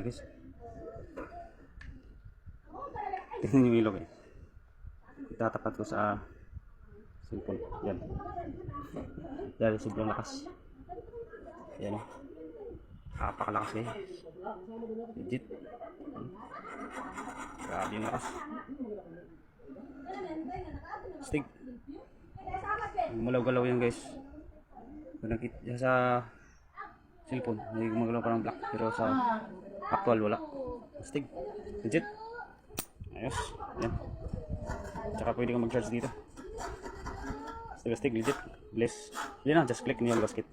Guys. Tingnan yung ilog eh. Itatapat ko sa cellphone. Yan. Dahil sobrang lakas. Yan oh. Napakalakas eh. Legit. Grabe yung lakas. Stig. Gumalaw-galaw yan guys. Kung nakita sa cellphone, may gumagalaw parang black. Pero sa actual wala. Stig. Legit. Ayos. Yan. Tsaka pwede kang mag-charge dito. Stig, stig, legit. Bless. Yan na, just click niyo ang basket.